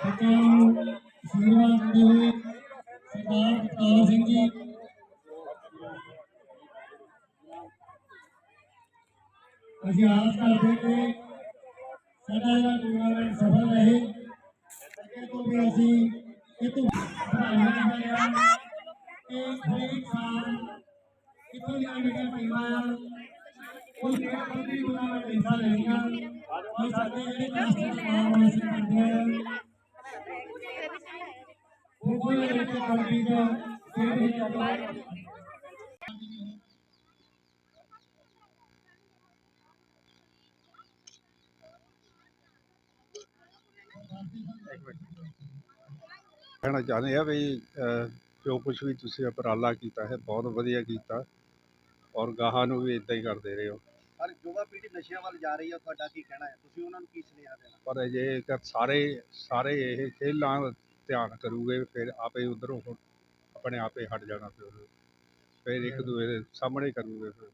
ਬੱਚਿਆਂ ਨੂੰ ਆਸ਼ੀਰਵਾਦ ਦਿੰਦੇ ਹੋਏ ਸਰਦਾਰ ਬਖਤਾਵਰ ਸਿੰਘ ਜੀ ਅਸੀਂ ਆਸ ਕਰਦੇ ਕਿ ਸਾਡਾ ਜਿਹੜਾ ਟੂਰਨਾਮੈਂਟ ਸਫਲ ਰਹੇ ਅੱਗੇ ਤੋਂ ਵੀ ਅਸੀਂ ਇਹ ਤੋਂ ਵਧਾਈਆਂ ਦਿੰਦੇ ਹਾਂ ਕਿ ਹਰੇਕ ਸਾਲ ਕਿੱਥੋਂ ਦੀਆਂ ਜਿਹੜੀਆਂ ਟੀਮਾਂ ਆ ਉਹ ਖੇਡ ਪੱਧਰੀ ਟੂਰਨਾਮੈਂਟ ਹਿੱਸਾ ਲੈਣੀਆਂ ਔਰ ਸਾਡੇ ਜਿਹੜੇ ਕਲਾਸਟਰ ਦਾ ਨਾਮ ਹਾਸਲ ਕਰਦੇ ਆ ਹੀ ਕਹਿਣਾ ਚਾਹੁੰਦੇ ਆ ਵੀ ਜੋ ਕੁਝ ਵੀ ਤੁਸੀਂ ਉਪਰਾਲਾ ਕੀਤਾ ਹੈ ਬਹੁਤ ਵਧੀਆ ਕੀਤਾ ਔਰ ਗਾਹਾਂ ਨੂੰ ਵੀ ਇਦਾਂ ਹੀ ਕਰਦੇ ਰਹੋ। ਪਰ ਯੁਵਾ ਪੀੜ੍ਹੀ ਨਸ਼ਿਆਂ ਵੱਲ ਜਾ ਰਹੀ ਹੈ ਤੁਹਾਡਾ ਕੀ ਕਹਿਣਾ ਹੈ? ਤੁਸੀਂ ਉਹਨਾਂ ਨੂੰ ਕੀ ਸੁਨੇਹਾ ਦੇਣਾ? ਪਰ ਜੇਕਰ ਸਾਰੇ ਸਾਰੇ ਇਹ ਖੇਲਾਂ ਧਿਆਨ ਕਰੂਗੇ ਫਿਰ ਆਪੇ ਉਧਰੋਂ ਆਪਣੇ ਆਪੇ ਹਟ ਜਾਣਾ ਫਿਰ। ਫਿਰ ਇੱਕ ਦੂਏ ਦੇ ਸਾਹਮਣੇ ਕਰੂਗੇ ਫਿਰ।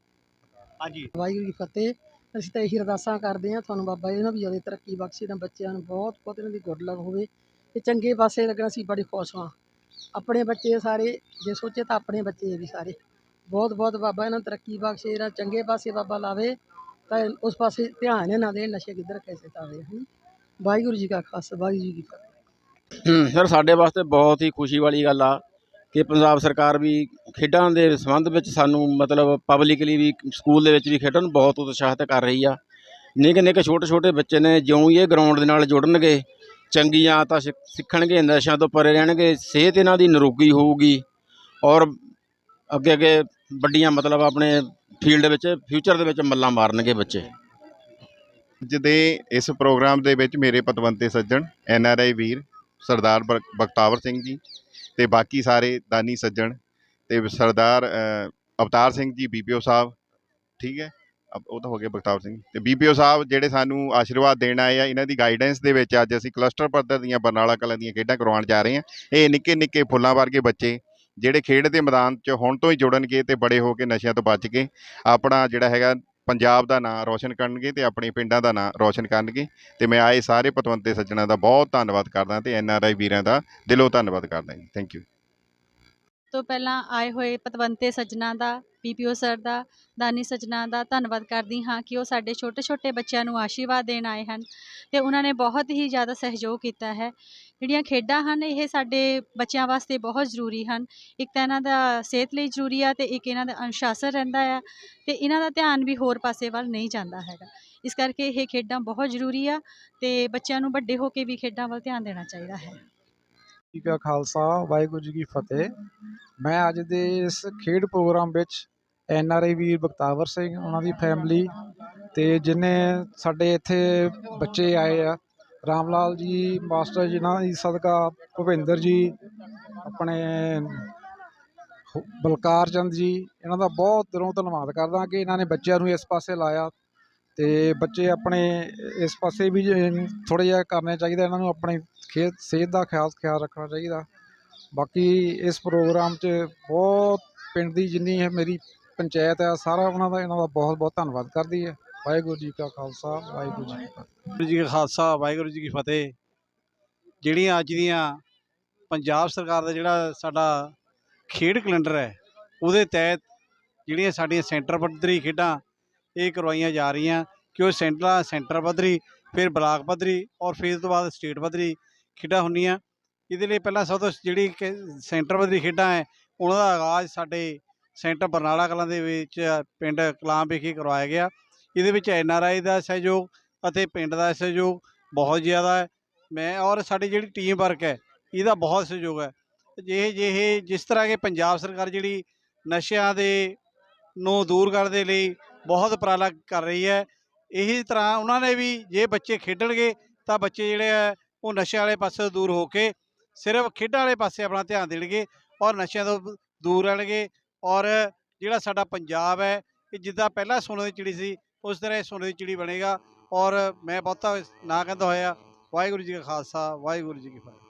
ਹਾਂਜੀ। ਵਾਹਿਗੁਰੂ ਜੀ ਫਤਿਹ। ਅਸੀਂ ਤਾਂ ਇਹੀ ਅਰਦਾਸਾਂ ਕਰਦੇ ਹਾਂ ਤੁਹਾਨੂੰ ਬਾਬਾ ਜੀ ਨੂੰ ਵੀ ਜ਼ਿਆਦਾ ਤਰੱਕੀ ਬਖਸ਼ੇ ਤਾਂ ਬੱਚਿਆਂ ਨੂੰ ਬਹੁਤ ਬਹੁਤ ਇਹਨਾਂ ਦੀ ਗੁੱਡ ਲੱਕ ਹੋਵੇ। ਤੇ ਚੰਗੇ ਪਾਸੇ ਲੱਗਣਾ ਅਸੀਂ ਬੜੇ ਖੁਸ਼ ਹਾਂ। ਆਪਣੇ ਬੱਚੇ ਸਾਰੇ ਜੇ ਸੋਚੇ ਤਾਂ ਆਪਣੇ ਬੱਚੇ ਵੀ ਸਾਰੇ। ਬਹੁਤ ਬਹੁਤ ਬਾਬਾ ਇਹਨਾਂ ਨੂੰ ਤਰੱਕੀ ਬਖਸ਼ੇ ਇਹਨਾਂ ਚੰਗੇ ਪਾਸੇ ਬਾਬਾ ਲਾਵੇ। ਤਾਂ ਉਸ ਪਾਸੇ ਧਿਆਨ ਇਹਨਾਂ ਦੇ ਨਸ਼ੇ ਕਿੱਧਰ ਕੈਸੇ ਤਾਵੇ ਹਨ। ਵਾਹਿਗੁਰੂ ਜੀ ਕਾ ਖਾਲਸਾ ਵਾਹਿਗੁਰੂ ਜੀ ਕੀ ਫਤਿਹ। ਸਰ, ਸਾਡੇ ਵਾਸਤੇ ਬਹੁਤ ਹੀ ਖੁਸ਼ੀ ਵਾਲੀ ਗੱਲ ਆ ਕਿ ਪੰਜਾਬ ਸਰਕਾਰ ਵੀ ਖੇਡਾਂ ਦੇ ਸੰਬੰਧ ਵਿੱਚ ਸਾਨੂੰ ਮਤਲਬ ਪਬਲਿਕਲੀ ਵੀ ਸਕੂਲ ਦੇ ਵਿੱਚ ਵੀ ਖੇਡਾਂ ਨੂੰ ਬਹੁਤ ਉਤਸ਼ਾਹਿਤ ਕਰ ਰਹੀ ਆ। ਨਿੱਕੇ ਨਿੱਕੇ ਛੋਟੇ ਛੋਟੇ ਬੱਚੇ ਨੇ ਜਿਉਂ ਹੀ ਇਹ ਗਰਾਊਂਡ ਦੇ ਨਾਲ ਜੁੜਨਗੇ, ਚੰਗੀਆਂ ਤਾਂ ਸਿੱਖਣਗੇ, ਨਸ਼ਿਆਂ ਤੋਂ ਪਰੇ ਰਹਿਣਗੇ, ਸਿਹਤ ਇਹਨਾਂ ਦੀ ਨਿਰੋਗੀ ਹੋਊਗੀ ਔਰ ਅੱਗੇ ਅੱਗੇ ਵੱਡੀਆਂ ਮਤਲਬ ਆਪਣੇ ਫੀਲਡ ਵਿੱਚ ਫਿਊਚਰ ਦੇ ਵਿੱਚ ਮੱਲਾਂ ਮਾਰਨਗੇ ਬੱਚੇ। ਜਿਹਦੇ ਇਸ ਪ੍ਰੋਗਰਾਮ ਦੇ ਵਿੱਚ ਮੇਰੇ ਪਤਵੰਤੇ ਸੱਜਣ ਐਨ ਆਰ ਆਈ ਵੀਰ ਸਰਦਾਰ ਬਖ- ਬਖਤਾਵਰ ਸਿੰਘ ਜੀ ਤੇ ਬਾਕੀ ਸਾਰੇ ਦਾਨੀ ਸੱਜਣ ਤੇ ਸਰਦਾਰ ਅਵਤਾਰ ਸਿੰਘ ਜੀ ਬੀਪੀਓ ਸਾਹਿਬ, ਠੀਕ ਹੈ? ਅਬ, ਉਹ ਤਾਂ ਹੋ ਗਿਆ ਬਖਤਾਵਰ ਸਿੰਘ ਤੇ ਬੀਪੀਓ ਸਾਹਿਬ ਜਿਹੜੇ ਸਾਨੂੰ ਆਸ਼ੀਰਵਾਦ ਦੇਣ ਆਏ ਆ, ਇਹਨਾਂ ਦੀ ਗਾਈਡੈਂਸ ਦੇ ਵਿੱਚ ਅੱਜ ਅਸੀਂ ਕਲਸਟਰ ਪੱਧਰ ਦੀਆਂ ਬਰਨਾਲਾ ਕਲਾਂ ਦੀਆਂ ਖੇਡਾਂ ਕਰਵਾਉਣ ਜਾ ਰਹੇ ਹਾਂ। ਇਹ ਨਿੱਕੇ ਨਿੱਕੇ ਫੁੱਲਾਂ ਵਰਗੇ ਬੱਚੇ ਜਿਹੜੇ ਖੇਡ ਦੇ ਮੈਦਾਨ 'ਚ ਹੁਣ ਤੋਂ ਹੀ ਜੁੜਨਗੇ ਤੇ ਬੜੇ ਹੋ ਕੇ ਨਸ਼ਿਆਂ ਤੋਂ ਬਚ ਕੇ ਆਪਣਾ ਜਿਹੜਾ ਹੈਗਾ ਪੰਜਾਬ ਦਾ ਨਾਂ ਰੌਸ਼ਨ ਕਰਨਗੇ ਤੇ ਆਪਣੇ ਪਿੰਡਾਂ ਦਾ ਨਾਂ ਰੌਸ਼ਨ ਕਰਨਗੇ। ਤੇ ਮੈਂ ਆਏ ਸਾਰੇ ਪਤਵੰਤੇ ਸੱਜਣਾ ਦਾ ਬਹੁਤ ਧੰਨਵਾਦ ਕਰਦਾ ਤੇ ਐਨ ਆਰ ਆਈ ਵੀਰਾਂ ਦਾ ਦਿਲੋਂ ਧੰਨਵਾਦ ਕਰਦਾ ਜੀ। ਥੈਂਕ ਯੂ ਤੋਂ ਪਹਿਲਾਂ ਆਏ ਹੋਏ ਪਤਵੰਤੇ ਸੱਜਣਾ ਦਾ ਪੀਪੀਓ ਸਰ ਦਾ, ਦਾਨੀ ਸੱਜਣਾ ਦਾ ਧੰਨਵਾਦ ਕਰਦੀ ਹਾਂ ਕਿ ਉਹ ਸਾਡੇ ਛੋਟੇ ਛੋਟੇ ਬੱਚਿਆਂ ਨੂੰ ਆਸ਼ੀਰਵਾਦ ਦੇਣ ਆਏ ਹਨ ਤੇ ਉਹਨਾਂ ਨੇ ਬਹੁਤ ਹੀ ਜ਼ਿਆਦਾ ਸਹਿਯੋਗ ਕੀਤਾ ਹੈ। ਜਿਹੜੀਆਂ ਖੇਡਾਂ ਹਨ, ਇਹ ਸਾਡੇ ਬੱਚਿਆਂ ਵਾਸਤੇ ਬਹੁਤ ਜ਼ਰੂਰੀ ਹਨ। ਇੱਕ ਤਾਂ ਇਹਨਾਂ ਦਾ ਸਿਹਤ ਲਈ ਜ਼ਰੂਰੀ ਆ ਅਤੇ ਇੱਕ ਇਹਨਾਂ ਦਾ ਅਨੁਸ਼ਾਸਨ ਰਹਿੰਦਾ ਆ ਅਤੇ ਇਹਨਾਂ ਦਾ ਧਿਆਨ ਵੀ ਹੋਰ ਪਾਸੇ ਵੱਲ ਨਹੀਂ ਜਾਂਦਾ ਹੈਗਾ। ਇਸ ਕਰਕੇ ਇਹ ਖੇਡਾਂ ਬਹੁਤ ਜ਼ਰੂਰੀ ਆ ਅਤੇ ਬੱਚਿਆਂ ਨੂੰ ਵੱਡੇ ਹੋ ਕੇ ਵੀ ਖੇਡਾਂ ਵੱਲ ਧਿਆਨ ਦੇਣਾ ਚਾਹੀਦਾ ਹੈ। ਜੀ ਕਾ ਖਾਲਸਾ, ਵਾਹਿਗੁਰੂ ਜੀ ਕੀ ਫਤਿਹ। ਮੈਂ ਅੱਜ ਦੇ ਇਸ ਖੇਡ ਪ੍ਰੋਗਰਾਮ ਵਿੱਚ ਐਨ ਆਰ ਆਈ ਵੀਰ ਬਖਤਾਵਰ ਸਿੰਘ, ਉਹਨਾਂ ਦੀ ਫੈਮਿਲੀ ਤੇ ਜਿੰਨੇ ਸਾਡੇ ਇੱਥੇ ਬੱਚੇ ਆਏ ਆ ਰਾਮ ਲਾਲ ਜੀ, ਮਾਸਟਰ ਜੀ ਜਿਨ੍ਹਾਂ ਦੀ ਸਦਕਾ ਭੁਪਿੰਦਰ ਜੀ, ਆਪਣੇ ਬਲਕਾਰ ਚੰਦ ਜੀ, ਇਹਨਾਂ ਦਾ ਬਹੁਤ ਦਿਲੋਂ ਧੰਨਵਾਦ ਕਰਦਾ ਕਿ ਇਹਨਾਂ ਨੇ ਬੱਚਿਆਂ ਨੂੰ ਇਸ ਪਾਸੇ ਲਾਇਆ ਤੇ ਬੱਚੇ ਆਪਣੇ ਇਸ ਪਾਸੇ ਵੀ ਥੋੜ੍ਹਾ ਜਿਹਾ ਕਰਨਾ ਚਾਹੀਦਾ, ਇਹਨਾਂ ਨੂੰ ਆਪਣੀ ਖੇਤ ਸਿਹਤ ਦਾ ਖਿਆਲ ਖਿਆਲ ਰੱਖਣਾ ਚਾਹੀਦਾ। ਬਾਕੀ ਇਸ ਪ੍ਰੋਗਰਾਮ 'ਚ ਬਹੁਤ ਪਿੰਡ ਦੀ ਜਿੰਨੀ ਹੈ ਮੇਰੀ ਪੰਚਾਇਤ ਹੈ ਸਾਰਾ ਉਹਨਾਂ ਦਾ, ਇਹਨਾਂ ਦਾ ਬਹੁਤ ਬਹੁਤ ਧੰਨਵਾਦ ਕਰਦੀ ਹੈ ਵਾਹਿਗੁਰੂ ਜੀ ਕਾ ਖਾਲਸਾ, ਵਾਹਿਗੁਰੂ ਜੀ ਕੀ ਫਤਿਹ। ਵਾਹਿਗੁਰੂ ਜੀ ਕਾ ਖਾਲਸਾ, ਵਾਹਿਗੁਰੂ ਜੀ ਕੀ ਫਤਿਹ। ਜਿਹੜੀਆਂ ਅੱਜ ਦੀਆਂ ਪੰਜਾਬ ਸਰਕਾਰ ਦਾ ਜਿਹੜਾ ਸਾਡਾ ਖੇਡ ਕੈਲੰਡਰ ਹੈ, ਉਹਦੇ ਤਹਿਤ ਜਿਹੜੀਆਂ ਸਾਡੀਆਂ ਸੈਂਟਰ ਪੱਧਰੀ ਖੇਡਾਂ, ਇਹ ਕਰਵਾਈਆਂ ਜਾ ਰਹੀਆਂ। ਕਿ ਉਹ ਸੈਂਟਰਾਂ, ਸੈਂਟਰ ਪੱਧਰੀ, ਫਿਰ ਬਲਾਕ ਪੱਧਰੀ ਔਰ ਫਿਰ ਇਸ ਤੋਂ ਬਾਅਦ ਸਟੇਟ ਪੱਧਰੀ ਖੇਡਾਂ ਹੁੰਦੀਆਂ। ਇਹਦੇ ਲਈ ਪਹਿਲਾਂ ਸਭ ਤੋਂ ਜਿਹੜੀ ਸੈਂਟਰ ਪੱਧਰੀ ਖੇਡਾਂ ਹੈ, ਉਹਨਾਂ ਦਾ ਆਗਾਜ਼ ਸਾਡੇ ਸੈਂਟਰ ਬਰਨਾਲਾ ਕਲਾਂ ਦੇ ਵਿੱਚ ਪਿੰਡ ਕਲਾਂ ਵਿਖੇ ਕਰਵਾਇਆ ਗਿਆ। ਇਹਦੇ ਵਿੱਚ ਐਨ ਆਰ ਆਈ ਦਾ ਸਹਿਯੋਗ ਅਤੇ ਪਿੰਡ ਦਾ ਸਹਿਯੋਗ ਬਹੁਤ ਜ਼ਿਆਦਾ ਹੈ। ਮੈਂ ਔਰ ਸਾਡੀ ਜਿਹੜੀ ਟੀਮ ਵਰਕ ਹੈ, ਇਹਦਾ ਬਹੁਤ ਸਹਿਯੋਗ ਹੈ। ਜਿਹੇ ਜਿਹੇ ਜਿਸ ਤਰ੍ਹਾਂ ਕਿ ਪੰਜਾਬ ਸਰਕਾਰ ਜਿਹੜੀ ਨਸ਼ਿਆਂ ਦੇ ਨੂੰ ਦੂਰ ਕਰਨ ਦੇ ਲਈ ਬਹੁਤ ਉਪਰਾਲਾ ਕਰ ਰਹੀ ਹੈ, ਇਹੀ ਤਰ੍ਹਾਂ ਉਹਨਾਂ ਨੇ ਵੀ ਜੇ ਬੱਚੇ ਖੇਡਣਗੇ ਤਾਂ ਬੱਚੇ ਜਿਹੜੇ ਆ ਉਹ ਨਸ਼ਿਆਂ ਵਾਲੇ ਪਾਸੇ ਦੂਰ ਹੋ ਕੇ ਸਿਰਫ ਖੇਡਾਂ ਵਾਲੇ ਪਾਸੇ ਆਪਣਾ ਧਿਆਨ ਦੇਣਗੇ ਔਰ ਨਸ਼ਿਆਂ ਤੋਂ ਦੂਰ ਰਹਿਣਗੇ। ਔਰ ਜਿਹੜਾ ਸਾਡਾ ਪੰਜਾਬ ਹੈ, ਇਹ ਜਿੱਦਾਂ ਪਹਿਲਾਂ ਸੋਨੇ ਦੀ ਚਿੜੀ ਸੀ ਉਸ ਤਰ੍ਹਾਂ ਇਹ ਸੋਨੇ ਦੀ ਚਿੜੀ ਬਣੇਗਾ ਔਰ ਮੈਂ ਬਹੁਤਾ ਨਾ ਕਹਿੰਦਾ ਹੋਇਆ, ਵਾਹਿਗੁਰੂ ਜੀ ਕਾ ਖਾਲਸਾ, ਵਾਹਿਗੁਰੂ ਜੀ ਕੀ ਫਤਿਹ।